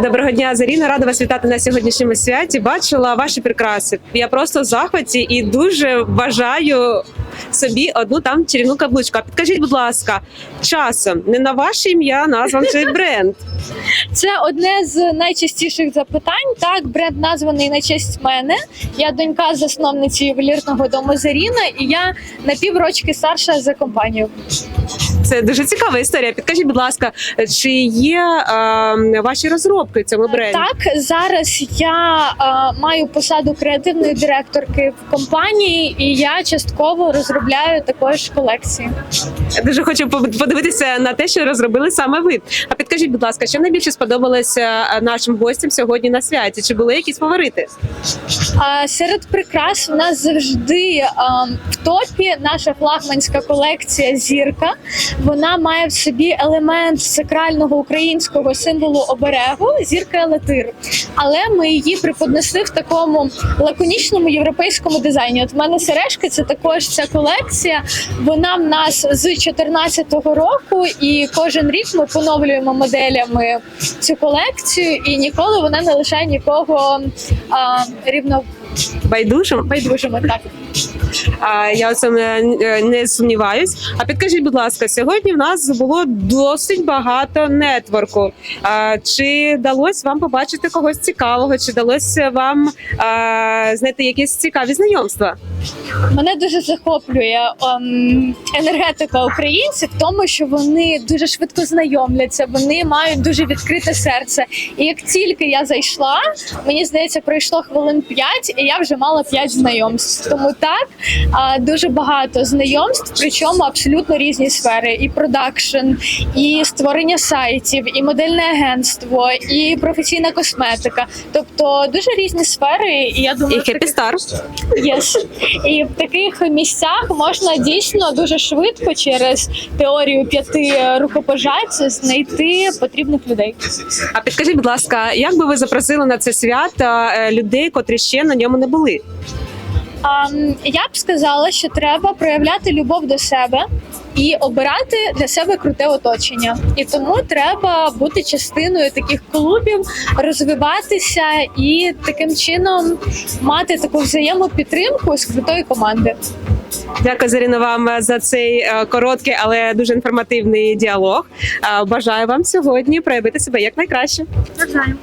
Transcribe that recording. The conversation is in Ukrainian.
Доброго дня, Заріна. Рада вас вітати на сьогоднішньому святі. Бачила ваші прикраси. Я просто в захваті і дуже бажаю собі одну там чарівну каблучку. А Підкажіть, будь ласка, часом не на ваше ім'я назван цей бренд. Це одне з найчастіших запитань. Так, бренд названий на честь мене. Я донька засновниці ювелірного дому Заріна, і я на піврочки старша за компанію. Це дуже цікава історія. Підкажіть, будь ласка, чи є е, ваші розробки цьому бренді? Так, зараз я е, маю посаду креативної директорки в компанії, і я частково розробляю також колекції. Я дуже хочу подивитися на те, що розробили саме ви. А підкажіть, будь ласка, що найбільше сподобалося е, нашим гостям сьогодні на святі? Чи були якісь фаворити? А серед прикрас у нас завжди а, в топі наша флагманська колекція зірка. Вона має в собі елемент сакрального українського символу оберегу зірка елатир. Але ми її преподнесли в такому лаконічному європейському дизайні. От в мене сережки це також ця колекція. Вона в нас з 2014 року, і кожен рік ми поновлюємо моделями цю колекцію, і ніколи вона не лишає нікого а, рівно Байдужим? байдужими. Так А я у цьому е, не сумніваюсь. А підкажіть, будь ласка, сьогодні в нас було досить багато нетворку. А, чи вдалося вам побачити когось цікавого? Чи вдалося вам а, знайти якісь цікаві знайомства? Мене дуже захоплює ем, енергетика українців в тому, що вони дуже швидко знайомляться, вони мають дуже відкрите серце. І як тільки я зайшла, мені здається, пройшло хвилин 5, і я вже мала 5 знайомств. Тому так а, дуже багато знайомств, причому абсолютно різні сфери: і продакшн, і створення сайтів, і модельне агентство, і професійна косметика. Тобто дуже різні сфери. І я думаю, Happy таких- Star. Yes. І в таких місцях можна дійсно дуже швидко через теорію п'яти рукопожать знайти потрібних людей. А підкажіть, будь ласка, як би ви запросили на це свято е, людей, котрі ще на ньому не були? А, я б сказала, що треба проявляти любов до себе. І обирати для себе круте оточення, і тому треба бути частиною таких клубів, розвиватися і таким чином мати таку взаємопідтримку з крутої команди. Дякую, Заріна, вам за цей е, короткий, але дуже інформативний діалог. Е, Бажаю вам сьогодні проявити себе як найкраще. Навзаєм.